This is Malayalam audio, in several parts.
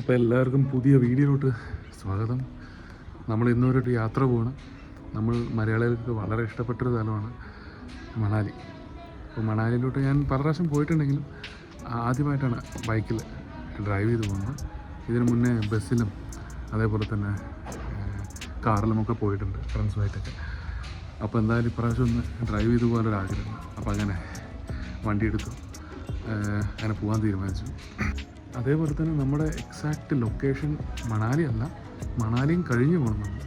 അപ്പോൾ എല്ലാവർക്കും പുതിയ വീഡിയോയിലോട്ട് സ്വാഗതം. നമ്മൾ ഇന്നൊരു യാത്ര പോകണം നമ്മൾ മലയാളികൾക്ക് വളരെ ഇഷ്ടപ്പെട്ടൊരു സ്ഥലമാണ് മണാലി. അപ്പോൾ മണാലിയിലോട്ട് ഞാൻ പല പ്രാവശ്യം പോയിട്ടുണ്ടെങ്കിലും ആദ്യമായിട്ടാണ് ബൈക്കിൽ ഡ്രൈവ് ചെയ്ത് പോകുന്നത്. ഇതിന് മുന്നേ ബസ്സിലും അതേപോലെ തന്നെ കാറിലുമൊക്കെ പോയിട്ടുണ്ട് ഫ്രണ്ട്സുമായിട്ടൊക്കെ. അപ്പോൾ എന്തായാലും ഇപ്രാവശ്യം ഒന്ന് ഡ്രൈവ് ചെയ്ത് പോകാനൊരു ആഗ്രഹം അപ്പോൾ അങ്ങനെ വണ്ടി എടുത്തു അങ്ങനെ പോകാൻ തീരുമാനിച്ചു. അതേപോലെ തന്നെ നമ്മുടെ എക്സാക്റ്റ് ലൊക്കേഷൻ മണാലി അല്ല മണാലിയും കഴിഞ്ഞു പോകണം നമ്മൾ.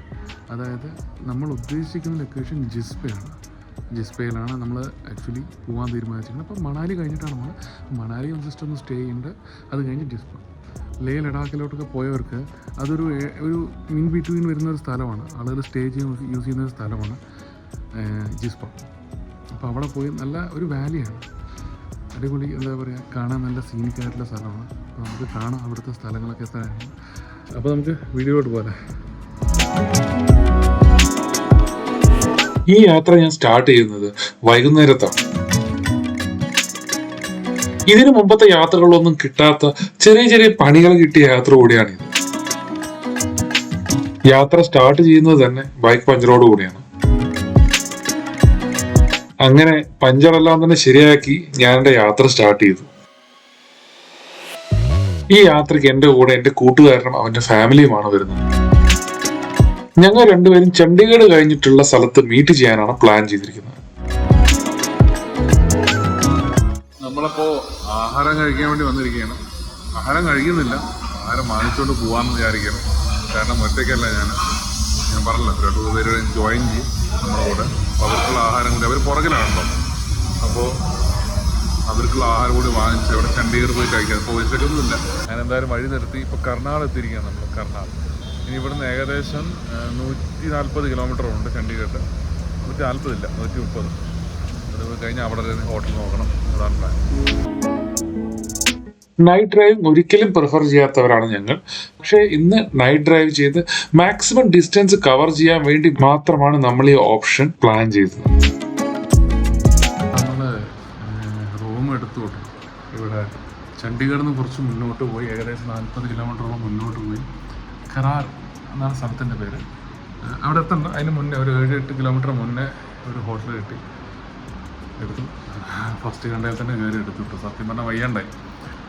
അതായത് നമ്മൾ ഉദ്ദേശിക്കുന്ന ലൊക്കേഷൻ ജിസ്പയാണ്. ജിസ്പയിലാണ് നമ്മൾ ആക്ച്വലി പോകാൻ തീരുമാനിച്ചിരിക്കുന്നത്. അപ്പോൾ മണാലി കഴിഞ്ഞിട്ടാണ് നമ്മൾ. മണാലി ഒന്ന് ജസ്റ്റ് ഒന്ന് സ്റ്റേ ചെയ്യുന്നുണ്ട് അത് കഴിഞ്ഞ് ജിസ്പ. ലേ ലഡാക്കിലോട്ടൊക്കെ പോയവർക്ക് അതൊരു ഒരു ഇൻ ബിറ്റ്വീൻ വരുന്ന ഒരു സ്ഥലമാണ്. ആളുകൾ സ്റ്റേ ചെയ്യുന്ന യൂസ് ചെയ്യുന്ന ഒരു സ്ഥലമാണ് ജിസ്പ. അപ്പോൾ അവിടെ പോയി നല്ല ഒരു വാലിയാണ് അടിപൊളി എന്താ പറയുക കാണാൻ നല്ല സീനിക് ആയിട്ടുള്ള സ്ഥലമാണ്. അപ്പോൾ നമുക്ക് കാണാം അവിടുത്തെ സ്ഥലങ്ങളൊക്കെ അപ്പോൾ നമുക്ക് വീഡിയോട്ട് പോലെ ഈ യാത്ര ഞാൻ സ്റ്റാർട്ട് ചെയ്യുന്നത് വൈകുന്നേരത്താണ്. ഇതിനു മുമ്പത്തെ യാത്രകളൊന്നും കിട്ടാത്ത ചെറിയ ചെറിയ പണികൾ കിട്ടിയ യാത്ര കൂടിയാണിത് യാത്ര സ്റ്റാർട്ട് ചെയ്യുന്നത് തന്നെ ബൈക്ക് പഞ്ചറോട് കൂടിയാണ്. അങ്ങനെ പഞ്ചറെല്ലാം തന്നെ ശരിയാക്കി ഞാൻ എന്റെ യാത്ര സ്റ്റാർട്ട് ചെയ്തു. ഈ യാത്രയ്ക്ക് എന്റെ കൂടെ എന്റെ കൂട്ടുകാരനും അവന്റെ ഫാമിലിയുമാണ് വരുന്നത്. ഞങ്ങൾ രണ്ടുപേരും ചണ്ഡീഗഡ് കഴിഞ്ഞിട്ടുള്ള സ്ഥലത്ത് മീറ്റ് ചെയ്യാനാണ് പ്ലാൻ ചെയ്തിരിക്കുന്നത്. നമ്മളപ്പോ ആഹാരം കഴിക്കാൻ വേണ്ടി വന്നിരിക്കുകയാണ്. ആഹാരം കഴിക്കുന്നില്ല. ആഹാരം വാങ്ങിച്ചുകൊണ്ട് പോവാന്ന് വിചാരിക്കണം കാരണം ഒറ്റയ്ക്കല്ല ഞാൻ ഞാൻ പറഞ്ഞില്ല രണ്ട് മൂന്ന് പേര് ജോയിൻ ചെയ്യും നമ്മുടെ കൂടെ. അപ്പോൾ അവർക്കുള്ള ആഹാരം കൂടി അവർ പുറകിലാണല്ലോ അപ്പോൾ അവർക്കുള്ള ആഹാരം കൂടി വാങ്ങിച്ച് അവിടെ ചണ്ഡീഗഡ് പോയി കഴിക്കാം അപ്പോൾ വിശക്കൊന്നുമില്ല ഞാൻ എന്തായാലും വഴി നിർത്തി ഇപ്പോൾ കർണാൾ എത്തിയിരിക്കുകയാണ് നമ്മൾ കർണാൾ. ഇനി ഇവിടുന്ന് ഏകദേശം നൂറ്റി നാൽപ്പത് കിലോമീറ്റർ ഉണ്ട് ചണ്ഡീഗഡ്. നൂറ്റി നാൽപ്പതില്ല നൂറ്റി മുപ്പത് അത് കഴിഞ്ഞാൽ അവിടെ ഹോട്ടൽ നോക്കണം. അതാണ് പ്ലാൻ നൈറ്റ് ഡ്രൈവിംഗ് ഒരിക്കലും പ്രിഫർ ചെയ്യാത്തവരാണ് ഞങ്ങൾ. പക്ഷേ ഇന്ന് നൈറ്റ് ഡ്രൈവ് ചെയ്ത് മാക്സിമം ഡിസ്റ്റൻസ് കവർ ചെയ്യാൻ വേണ്ടി മാത്രമാണ് നമ്മൾ ഈ ഓപ്ഷൻ പ്ലാൻ ചെയ്തത്. നമ്മൾ റൂം എടുത്തു കേട്ടോ ഇവിടെ ചണ്ഡീഗഡിൽ നിന്ന് കുറച്ച് മുന്നോട്ട് പോയി. ഏകദേശം നാൽപ്പത് കിലോമീറ്ററോളം മുന്നോട്ട് പോയി. ഖറാർ എന്നാണ് സ്ഥലത്തിന്റെ പേര്. അവിടെ എത്തണ്ട. അതിന് മുന്നേ ഒരു ഏഴ് എട്ട് കിലോമീറ്റർ മുന്നേ ഒരു ഹോട്ടൽ കിട്ടി. എടുത്തു. ഫസ്റ്റ് കണ്ടതിൽ തന്നെ കയറി എടുത്തു സത്യം പറഞ്ഞാൽ വയ്യണ്ടായി.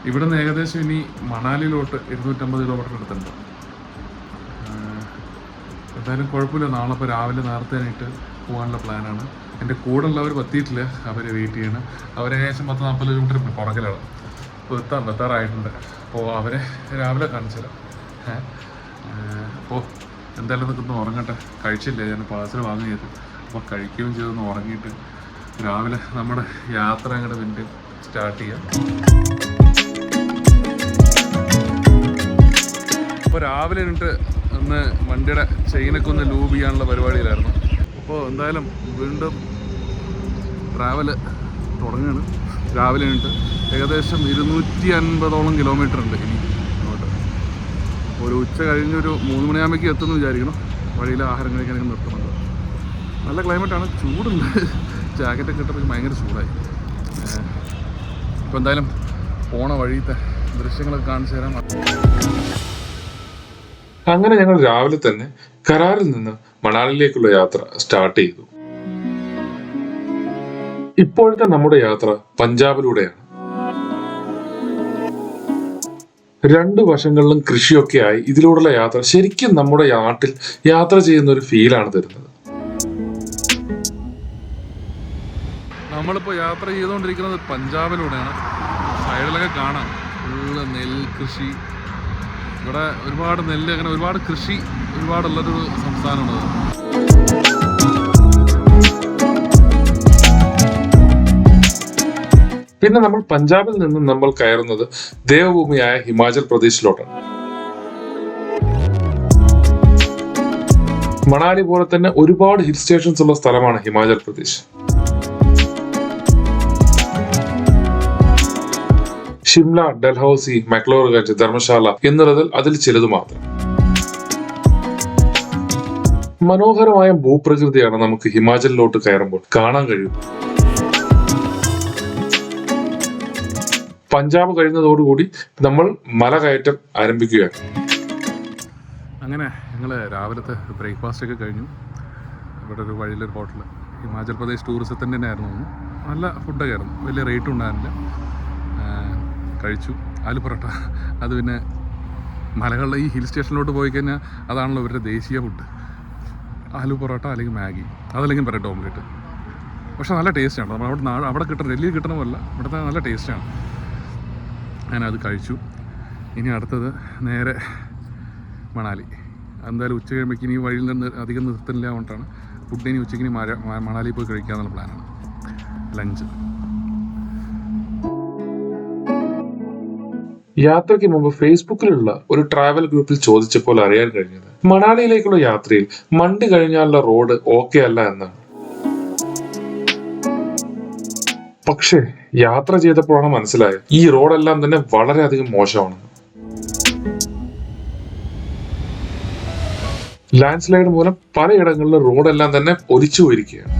ഇവിടെ നിന്ന് ഏകദേശം ഇനി മണാലിയിലോട്ട് ഇരുന്നൂറ്റമ്പത് കിലോമീറ്റർ എടുത്തിട്ടുണ്ട് എന്തായാലും കുഴപ്പമില്ല. നാളെ ഇപ്പോൾ രാവിലെ നേരത്തെ ആയിട്ട് പോകാനുള്ള പ്ലാനാണ്. എന്റെ കൂടെ ഉള്ളവർ പറ്റിയിട്ടില്ല. അവർ വെയിറ്റ് ചെയ്യണം. അവർ ഏകദേശം പത്ത് നാൽപ്പത് കിലോമീറ്റർ പുറകിലാണ്. അപ്പോൾ എത്താൻ എത്താറായിട്ടുണ്ട് അപ്പോൾ അവരെ രാവിലെ കാണിച്ചു തരാം. ഏഹ് അപ്പോൾ എന്തായാലും നിൽക്കുന്നു ഉറങ്ങട്ടെ. കഴിച്ചില്ല? ഞാൻ പാഴ്സൽ വാങ്ങിയത് അപ്പോൾ കഴിക്കുകയും ചെയ്തൊന്ന് ഉറങ്ങിയിട്ട് രാവിലെ നമ്മുടെ യാത്ര അങ്ങോട്ട് വീണ്ടും സ്റ്റാർട്ട് ചെയ്യാം. അപ്പോൾ രാവിലെ എന്നിട്ട് ഒന്ന് വണ്ടിയുടെ ചെയിനൊക്കെ ഒന്ന് ലൂബ് ചെയ്യാനുള്ള പരിപാടിയിലായിരുന്നു. അപ്പോൾ എന്തായാലും വീണ്ടും ട്രാവൽ തുടങ്ങുകയാണ് രാവിലെ എന്നിട്ട് ഏകദേശം ഇരുന്നൂറ്റി അൻപതോളം കിലോമീറ്റർ ഉണ്ട് ഇനി അങ്ങോട്ട് ഒരു ഉച്ച കഴിഞ്ഞൊരു മൂന്ന് മണിയാകുമ്പോഴേക്ക് എത്തുമെന്ന് വിചാരിക്കണം വഴിയിൽ ആഹാരം കഴിക്കാനൊക്കെ നിർത്തുന്നുണ്ട്. നല്ല ക്ലൈമറ്റാണ് ചൂടുണ്ട്. ജാക്കറ്റൊക്കെ ഇട്ടപ്പോൾ ഭയങ്കര ചൂടായി. ഇപ്പോൾ എന്തായാലും പോണ വഴിയത്തെ ദൃശ്യങ്ങളൊക്കെ കാണിച്ചു തരാം. അങ്ങനെ ഞങ്ങൾ രാവിലെ തന്നെ കരാറിൽ നിന്ന് മണാലിയിലേക്കുള്ള യാത്ര സ്റ്റാർട്ട് ചെയ്തു. ഇപ്പോഴത്തെ നമ്മുടെ യാത്ര പഞ്ചാബിലൂടെയാണ്. രണ്ടു വശങ്ങളിലും കൃഷിയൊക്കെ ആയി ഇതിലൂടെയുള്ള യാത്ര ശരിക്കും നമ്മുടെ നാട്ടിൽ യാത്ര ചെയ്യുന്ന ഒരു ഫീലാണ് തരുന്നത്. നമ്മളിപ്പോൾ യാത്ര ചെയ്തുകൊണ്ടിരിക്കുന്നത് പഞ്ചാബിലൂടെയാണ്. സൈഡിലൊക്കെ കാണാം. ഫുള്ള് നെൽകൃഷി. ഇവിടെ ഒരുപാട് നെല്ല് അങ്ങനെ ഒരുപാട് കൃഷി ഒരുപാടുള്ളൊരു സംസ്ഥാനമാണ് പിന്നെ നമ്മൾ പഞ്ചാബിൽ നിന്നും നമ്മൾ കയറുന്നത് ദേവഭൂമിയായ ഹിമാചൽ പ്രദേശിലോട്ടാണ്. മണാലി പോലെ തന്നെ ഒരുപാട് ഹിൽ സ്റ്റേഷൻസ് ഉള്ള സ്ഥലമാണ് ഹിമാചൽ പ്രദേശ്. ഷിംല ഡൽഹൌസി മക്ലോർഗഞ്ച് ധർമ്മശാല എന്നുള്ളതിൽ അതിൽ ചിലത് മാത്രം. മനോഹരമായ ഭൂപ്രകൃതിയാണ് നമുക്ക് ഹിമാചലിലോട്ട് കയറുമ്പോൾ കാണാൻ കഴിയും പഞ്ചാബ് കഴിയുന്നതോടുകൂടി നമ്മൾ മല കയറ്റം ആരംഭിക്കുകയാണ്. അങ്ങനെ ഞങ്ങൾ രാവിലത്തെ ബ്രേക്ക്ഫാസ്റ്റ് ഒക്കെ കഴിഞ്ഞു. ഇവിടെ ഒരു വഴിയിലൊരു ഹോട്ടൽ ഹിമാചൽ പ്രദേശ് ടൂറിസത്തിന്റെ തന്നെ ആയിരുന്നു നല്ല ഫുഡൊക്കെ ആയിരുന്നു. വലിയ റേറ്റും ഉണ്ടായിരുന്നില്ല. കഴിച്ചു. ആലു പൊറോട്ട. അത് പിന്നെ മലകളിലെ ഈ ഹിൽ സ്റ്റേഷനിലോട്ട് പോയി കഴിഞ്ഞാൽ അതാണല്ലോ ഇവരുടെ ദേശീയ ഫുഡ് ആലു പൊറോട്ട അല്ലെങ്കിൽ മാഗി. അതല്ലെങ്കിൽ ബ്രെഡ് ഓംലെറ്റ്. പക്ഷേ നല്ല ടേസ്റ്റാണ് നമ്മൾ അവിടെ നാ- അവിടെ കിട്ടുന്ന ഡൽഹിയിൽ കിട്ടണമല്ല ഇവിടുത്തെ നല്ല ടേസ്റ്റാണ് ഞാനത് കഴിച്ചു. ഇനി അടുത്തത് നേരെ മണാലി. എന്തായാലും ഉച്ച കഴിയുമ്പോഴേക്കും ഇനി വഴിയിൽ നിന്ന് അധികം നിർത്തില്ല കൊണ്ടാണ്. ഫുഡ് ഇനി ഉച്ചയ്ക്ക് ഇനി മണാലി പോയി കഴിക്കാമെന്നുള്ള പ്ലാനാണ് ലഞ്ച്. യാത്രയ്ക്ക് മുമ്പ് ഫേസ്ബുക്കിലുള്ള ഒരു ട്രാവൽ ഗ്രൂപ്പിൽ ചോദിച്ചപ്പോൾ അറിയാൻ കഴിഞ്ഞത് മണാലിയിലേക്കുള്ള യാത്രയിൽ മണ്ടി കഴിഞ്ഞാലുള്ള റോഡ് ഓക്കെ അല്ല എന്നാണ്. പക്ഷേ യാത്ര ചെയ്തപ്പോഴാണ് മനസ്സിലായത് ഈ റോഡെല്ലാം തന്നെ വളരെയധികം മോശമാണ്. ലാൻഡ് സ്ലൈഡ് മൂലം പലയിടങ്ങളിലും റോഡെല്ലാം തന്നെ ഒലിച്ചു പോയിരിക്കുകയാണ്.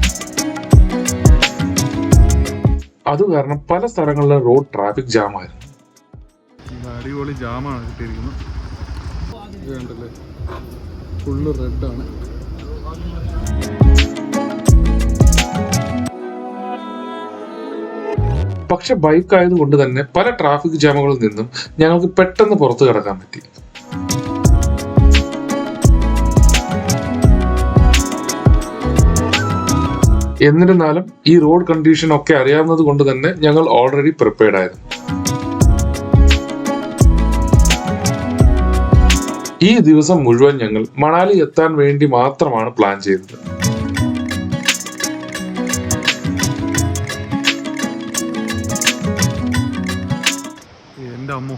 അത് കാരണം പല സ്ഥലങ്ങളിലും റോഡ് ട്രാഫിക് ജാമായിരുന്നു അടിപൊളി ജാമാണ് കിട്ടിയിരിക്കുന്നത്. കണ്ടല്ലേ? ഫുള്ള് റെഡാണ്. പക്ഷെ ബൈക്ക് ആയതുകൊണ്ട് തന്നെ പല ട്രാഫിക് ജാമുകളിൽ നിന്നും ഞങ്ങൾക്ക് പെട്ടെന്ന് പുറത്തു കിടക്കാൻ പറ്റി. എന്നിരുന്നാലും ഈ റോഡ് കണ്ടീഷൻ ഒക്കെ അറിയാവുന്നത് കൊണ്ട് തന്നെ ഞങ്ങൾ ഓൾറെഡി പ്രിപ്പയർഡ് ആയിരുന്നു. ഈ ദിവസം മുഴുവൻ ഞങ്ങൾ മണാലി എത്താൻ വേണ്ടി മാത്രമാണ് പ്ലാൻ ചെയ്തത്. എന്റെ അമ്മോ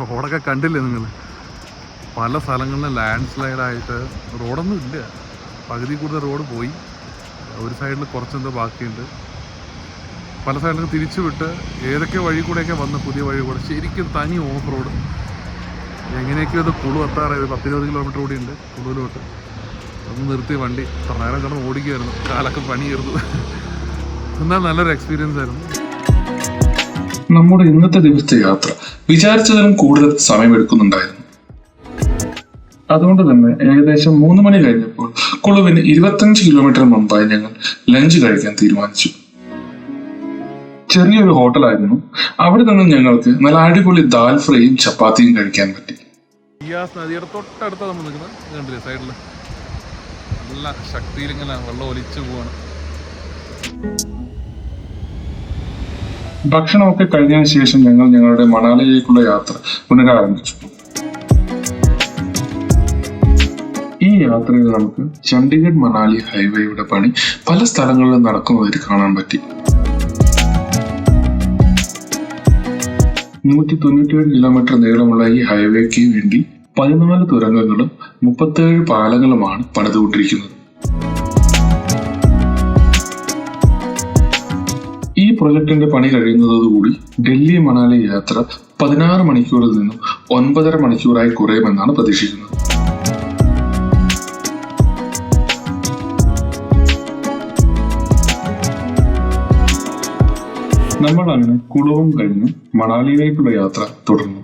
റോഡൊക്കെ കണ്ടില്ലേ നിങ്ങൾ പല സ്ഥലങ്ങളിലും ലാൻഡ് സ്ലൈഡായിട്ട് റോഡൊന്നും ഇല്ല. പകുതി കൂടുതൽ റോഡ് പോയി. ഒരു സൈഡിൽ കുറച്ചെന്തോ ബാക്കിയുണ്ട്. പല സൈഡിലും തിരിച്ചു വിട്ട് ഏതൊക്കെ വഴി കൂടെയൊക്കെ വന്ന് പുതിയ വഴി കൂടെ ശരിക്കും തനി ഓഫ് റോഡ് എങ്ങനെയൊക്കെയോ ഇത് കുളു എത്താറായത് പത്തിരുപത് കിലോമീറ്റർ കൂടി ഉണ്ട് കുളുവിലോട്ട് ഒന്ന് നിർത്തി വണ്ടി. നേരം കിടന്ന് ഓടിക്കുമായിരുന്നു കാലൊക്കെ പണിയായിരുന്നു എന്നാൽ നല്ലൊരു എക്സ്പീരിയൻസ് ആയിരുന്നു. നമ്മുടെ ഇന്നത്തെ ദിവസത്തെ യാത്ര വിചാരിച്ചതിലും കൂടുതൽ സമയമെടുക്കുന്നുണ്ടായിരുന്നു. അതുകൊണ്ട് തന്നെ ഏകദേശം മൂന്ന് മണി കഴിഞ്ഞപ്പോൾ കുളുവിന് ഇരുപത്തഞ്ച് കിലോമീറ്റർ മുമ്പായി ഞങ്ങൾ ലഞ്ച് കഴിക്കാൻ തീരുമാനിച്ചു. ചെറിയൊരു ഹോട്ടലായിരുന്നു. അവിടെ നിന്ന് ഞങ്ങൾക്ക് നല്ല അടിപൊളി ദാൽ ഫ്രൈയും ചപ്പാത്തിയും കഴിക്കാൻ പറ്റി. നദിയുടെ നമ്മൾ നിൽക്കുന്നത്. കണ്ടില്ലേ സൈഡിൽ നല്ല ശക്തിയിൽ ഇങ്ങനെ വെള്ളം ഒലിച്ചു പോവാണ്. ഭക്ഷണമൊക്കെ കഴിഞ്ഞതിന് ശേഷം ഞങ്ങൾ ഞങ്ങളുടെ മണാലിയിലേക്കുള്ള യാത്ര പുനരാരംഭിച്ചു. ഈ യാത്രയിൽ നമുക്ക് ചണ്ഡീഗഡ് മണാലി ഹൈവേയുടെ പണി പല സ്ഥലങ്ങളിലും നടക്കുന്നതായിട്ട് കാണാൻ പറ്റി. നൂറ്റി തൊണ്ണൂറ്റിയേഴ് കിലോമീറ്റർ നീളമുള്ള ഈ ഹൈവേക്ക് വേണ്ടി പതിനാല് തുരങ്കങ്ങളും മുപ്പത്തേഴ് പാലങ്ങളുമാണ് പണിതുകൊണ്ടിരിക്കുന്നത്. ഈ പ്രൊജക്ടിന്റെ പണി കഴിയുന്നതോടുകൂടി ഡൽഹി മണാലി യാത്ര പതിനാറ് മണിക്കൂറിൽ നിന്നും ഒൻപതര മണിക്കൂറായി കുറയുമെന്നാണ് പ്രതീക്ഷിക്കുന്നത്. നമ്മൾ അങ്ങനെ കുളവും കഴിഞ്ഞ് മണാലിയിലേക്കുള്ള യാത്ര തുടർന്നു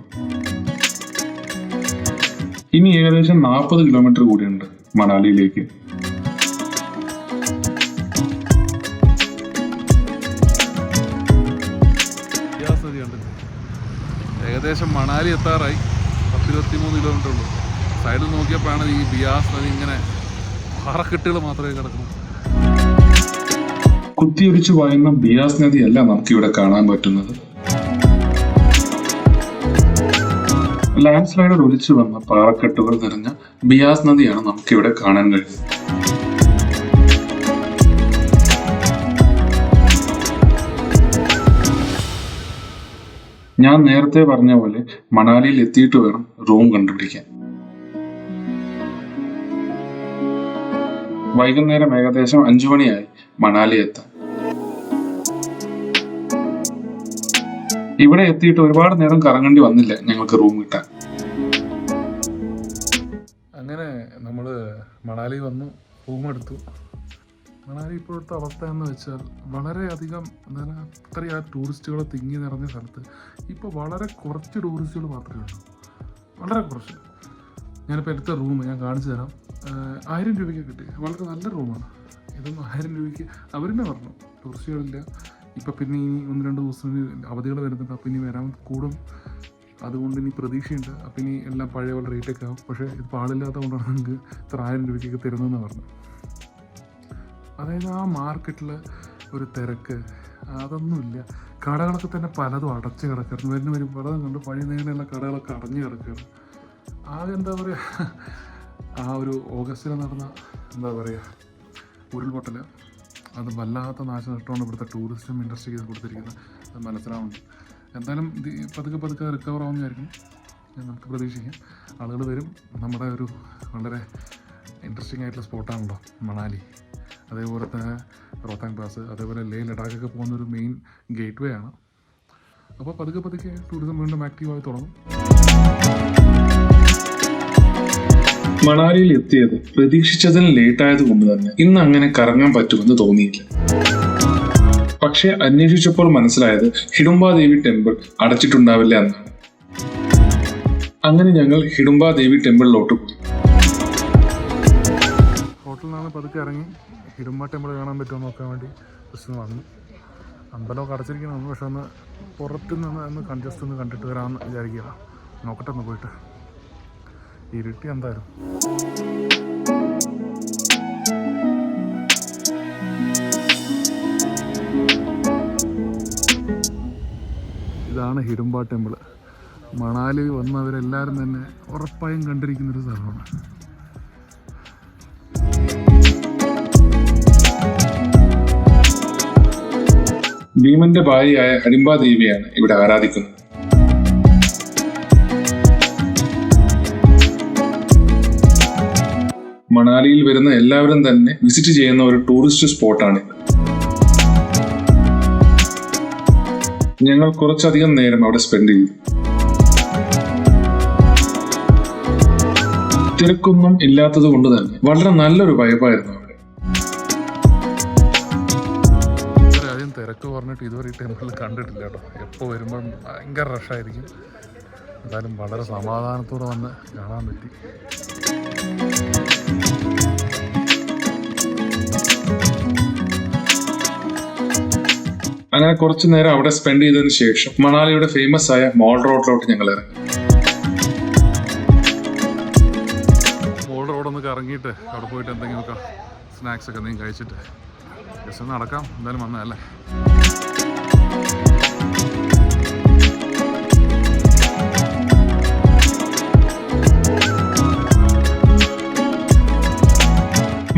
ഇനി ഏകദേശം നാൽപ്പത് കിലോമീറ്റർ കൂടിയുണ്ട് മണാലിയിലേക്ക്. ഏകദേശം മണാലി എത്താറായി. പത്തിരുപത്തി മൂന്ന് കിലോമീറ്റർ ഉള്ളൂ. സൈഡിൽ നോക്കിയപ്പോഴാണ് ഈ ബിയാസ് നദി ഇങ്ങനെ പാറക്കെട്ടുകൾ മാത്രമേ കിടക്കുന്നു കുത്തിയൊലിച്ചു പായുന്ന ബിയാസ് നദിയല്ല നമുക്കിവിടെ കാണാൻ പറ്റുന്നത്. ലാൻഡ് സ്ലൈഡർ ഒലിച്ചു വന്ന പാറക്കെട്ടുകൾ നിറഞ്ഞ ബിയാസ് നദിയാണ് നമുക്കിവിടെ കാണാൻ കഴിയുന്നത്. ഞാൻ നേരത്തെ പറഞ്ഞ പോലെ മണാലിയിൽ എത്തിയിട്ട് വേണം റൂം കണ്ടുപിടിക്കാൻ. വൈകുന്നേരം ഏകദേശം അഞ്ചു മണിയായി മണാലി എത്താൻ ഇവിടെ എത്തിയിട്ട് ഒരുപാട് നേരം കറങ്ങേണ്ടി വന്നില്ല ഞങ്ങൾക്ക് റൂം കിട്ടാൻ. അങ്ങനെ നമ്മൾ മണാലി വന്നു റൂം എടുത്തു. മണാലി ഇപ്പോഴത്തെ അവസ്ഥ എന്ന് വെച്ചാൽ വളരെയധികം എന്താണ് അത്രയും ആ ടൂറിസ്റ്റുകൾ തിങ്ങി നിറഞ്ഞ സ്ഥലത്ത് ഇപ്പോൾ വളരെ കുറച്ച് ടൂറിസ്റ്റുകൾ മാത്രമേ ഉള്ളൂ. വളരെ കുറച്ച്. ഞാനിപ്പോൾ എടുത്ത റൂം ഞാൻ കാണിച്ചു തരാം. ആയിരം രൂപയ്ക്ക് കിട്ടി. വളരെ നല്ല റൂമാണ് ഇതൊന്നും ആയിരം രൂപയ്ക്ക് അവർ തന്നെ പറഞ്ഞു. ടൂറിസ്റ്റുകളില്ല. ഇപ്പം പിന്നെ ഇനി ഒന്ന് രണ്ട് ദിവസം അവധികൾ വരുന്നുണ്ട്. അപ്പം ഇനി വരാൻ കൂടും. അതുകൊണ്ട് ഇനി പ്രതീക്ഷയുണ്ട്. അപ്പം ഇനി എല്ലാം പഴയ പോലെ റേറ്റൊക്കെ ആവും. പക്ഷേ ഇത് പാടില്ലാത്ത കൊണ്ടാണ് നിങ്ങൾക്ക് ഇത്ര ആയിരം രൂപയ്ക്കൊക്കെ തരുന്നതെന്ന് പറഞ്ഞു അതായത് ആ മാർക്കറ്റിൽ ഒരു തിരക്ക് അതൊന്നുമില്ല കടകളൊക്കെ തന്നെ പലതും അടച്ച് കിടക്കുന്നു വരുന്ന വരും പലതും കണ്ട് പഴയ നേരെയുള്ള കടകളൊക്കെ അടഞ്ഞു കിടക്കുകയാണ് ആകെ എന്താ പറയുക ആ ഒരു ഓഗസ്റ്റിൽ നടന്ന എന്താ പറയുക ഉരുൾപൊട്ടൽ അത് വല്ലാത്ത നാശനഷ്ടമാണ് ഇവിടുത്തെ ടൂറിസം ഇൻഡസ്ട്രിക്ക് കൊടുത്തിരിക്കുന്നത്. അത് മനസ്സിലാവുന്നുണ്ട് എന്തായാലും പതുക്കെ പതുക്കെ റിക്കവർ ഞാൻ നമുക്ക് പ്രതീക്ഷിക്കാം. ആളുകൾ വരും. നമ്മുടെ ഒരു വളരെ ഇൻട്രസ്റ്റിംഗ് ആയിട്ടുള്ള സ്പോട്ടാണല്ലോ മണാലി. അതേപോലെ തന്നെ റോത്താങ് പാസ് അതേപോലെ ലേ ലഡാക്കൊക്കെ പോകുന്ന ഒരു മെയിൻ ഗേറ്റ് വേ ആണ്. അപ്പോൾ പതുക്കെ പതുക്കെ ടൂറിസം വീണ്ടും ആക്റ്റീവായി തുടങ്ങും. മണാലിയിൽ എത്തിയത് പ്രതീക്ഷിച്ചതിന് ലേറ്റായത് കൊണ്ട് തന്നെ. ഇന്ന് അങ്ങനെ കറങ്ങാൻ പറ്റുമെന്ന് തോന്നിയില്ല. പക്ഷെ അന്വേഷിച്ചപ്പോൾ മനസ്സിലായത് ഹിഡുംബ ദേവി ടെമ്പിൾ അടച്ചിട്ടുണ്ടാവില്ല എന്നാണ്. അങ്ങനെ ഞങ്ങൾ ഹിഡുംബ ദേവി ടെമ്പിളിലോട്ട് പോയി. ഹോട്ടലിൽ നിന്നാണ് പതുക്കെ ഇറങ്ങി ഹിഡുംബ ടെമ്പിൾ കാണാൻ പറ്റുമോ നോക്കാൻ വേണ്ടി ജസ്റ്റ് വന്നു. അമ്പലമൊക്കെ അടച്ചിരിക്കണം പക്ഷെ ഒന്ന് പുറത്തുനിന്ന് ഒന്ന് കൺജസ്റ്റ് ഒന്ന് കണ്ടിട്ട് വരാമെന്ന് വിചാരിക്കുക നോക്കട്ടെ ഒന്ന് പോയിട്ട്. ഇരുട്ടി എന്തായാലും. ഇതാണ് ഹിഡുമ്പ ടെമ്പിൾ മണാലി വന്നവരെല്ലാവരും തന്നെ ഉറപ്പായും കണ്ടിരിക്കുന്നൊരു സ്ഥലമാണ്. ഭീമന്റെ ഭാര്യയായ ഹഡിംബ ദേവിയാണ് ഇവിടെ ആരാധിക്കുന്നത്. മണാലിയിൽ വരുന്ന എല്ലാവരും തന്നെ വിസിറ്റ് ചെയ്യുന്ന ഒരു ടൂറിസ്റ്റ് സ്പോട്ടാണിത് ഞങ്ങൾ കുറച്ചധികം നേരം അവിടെ സ്പെൻഡ് ചെയ്തു. തിരക്കൊന്നും ഇല്ലാത്തത് കൊണ്ട് തന്നെ വളരെ നല്ലൊരു വൈബായിരുന്നു അവിടെ. ആദ്യം തിരക്ക് പറഞ്ഞിട്ട് ഇതുവരെ ഈ ടെമ്പിളിൽ കണ്ടിട്ടില്ല കേട്ടോ. എപ്പോൾ വരുമ്പോഴും ഭയങ്കര റഷായിരിക്കും എന്തായാലും വളരെ സമാധാനത്തോടെ വന്ന് കാണാൻ പറ്റി. അങ്ങനെ കുറച്ചു നേരം അവിടെ സ്പെൻഡ് ചെയ്തതിനു ശേഷം മണാലിയുടെ ഫേമസ് ആയ മോൾ റോഡിലോട്ട് ഞങ്ങൾ ഇറങ്ങി. മോൾ റോഡൊന്ന് കറങ്ങിയിട്ട് അവിടെ പോയിട്ട് എന്തെങ്കിലുമൊക്കെ സ്നാക്സ് ഒക്കെ എന്തെങ്കിലും കഴിച്ചിട്ട്. ജസ്റ്റ് ഒന്ന് നടക്കാം. എന്തായാലും വന്നതല്ലേ?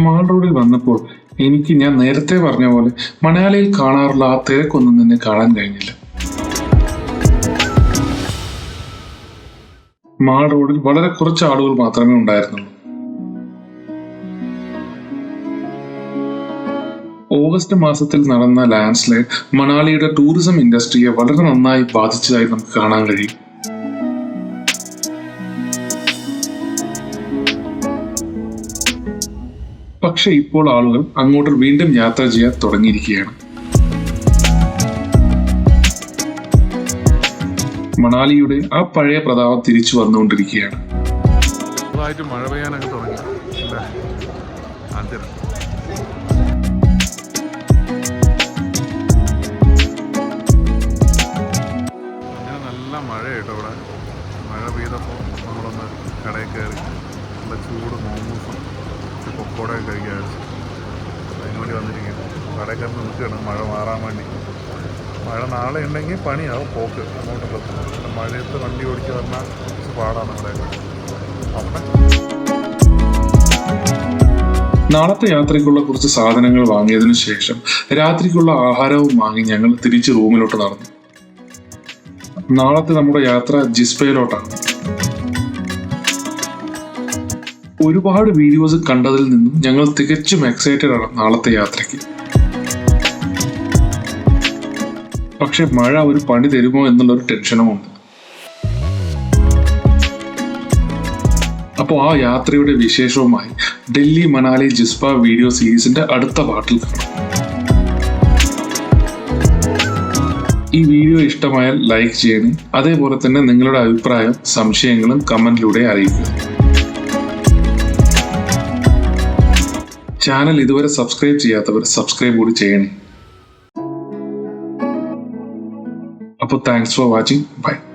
മാൾ റോഡിൽ വന്നപ്പോൾ എനിക്ക് ഞാൻ നേരത്തെ പറഞ്ഞ പോലെ മണാലിയിൽ കാണാറുള്ള ആ തിരക്കൊന്നും തന്നെ കാണാൻ കഴിഞ്ഞില്ല. മാൾ റോഡിൽ വളരെ കുറച്ച് ആളുകൾ മാത്രമേ ഉണ്ടായിരുന്നുള്ളൂ. ഓഗസ്റ്റ് മാസത്തിൽ നടന്ന ലാൻഡ് സ്ലൈഡ് മണാലിയുടെ ടൂറിസം ഇൻഡസ്ട്രിയെ വളരെ നന്നായി ബാധിച്ചതായി നമുക്ക് കാണാൻ കഴിയും. പക്ഷെ ഇപ്പോൾ ആളുകൾ അങ്ങോട്ട് വീണ്ടും യാത്ര ചെയ്യാൻ തുടങ്ങിയിരിക്കുകയാണ്. മണാലിയുടെ ആ പഴയ പ്രതാപം തിരിച്ചു വന്നുകൊണ്ടിരിക്കുകയാണ്. മഴ പെയ്യാനൊക്കെ തുടങ്ങി. ഉണ്ടെങ്കിൽ പണിയാവും പോക്ക്. അങ്ങോട്ടുള്ളത് പിന്നെ മഴയത്ത് വണ്ടി ഓടിക്കുക പറഞ്ഞാൽ കുറച്ച് പാടാണ് ഇവിടെയൊക്കെ അവിടെ. നാളത്തെ യാത്രയ്ക്കുള്ള കുറച്ച് സാധനങ്ങൾ വാങ്ങിയതിനു ശേഷം രാത്രിക്കുള്ള ആഹാരവും വാങ്ങി ഞങ്ങൾ തിരിച്ച് റൂമിലോട്ട് നടന്നു. നാളത്തെ നമ്മുടെ യാത്ര ജിസ്പയിലോട്ടാണ്. ഒരുപാട് വീഡിയോസ് കണ്ടതിൽ നിന്നും ഞങ്ങൾ തികച്ചും എക്സൈറ്റഡ് ആണ് നാളത്തെ യാത്രയ്ക്ക്. പക്ഷെ മഴ ഒരു പണി തരുമോ എന്നുള്ളൊരു ടെൻഷനും ഉണ്ട് അപ്പോൾ ആ യാത്രയുടെ വിശേഷവുമായി ഡൽഹി മണാലി ജിസ്പ വീഡിയോ സീരീസിന്റെ അടുത്ത പാട്ടിൽ കാണാം. ഈ വീഡിയോ ഇഷ്ടമായാൽ ലൈക്ക് ചെയ്യണം അതേപോലെ തന്നെ നിങ്ങളുടെ അഭിപ്രായം സംശയങ്ങളും കമന്റിലൂടെ അറിയിക്കുക. ചാനൽ ഇതുവരെ സബ്സ്ക്രൈബ് ചെയ്യാത്തവർ സബ്സ്ക്രൈബ് കൂടി ചെയ്യണേ. Apple Thanks for watching.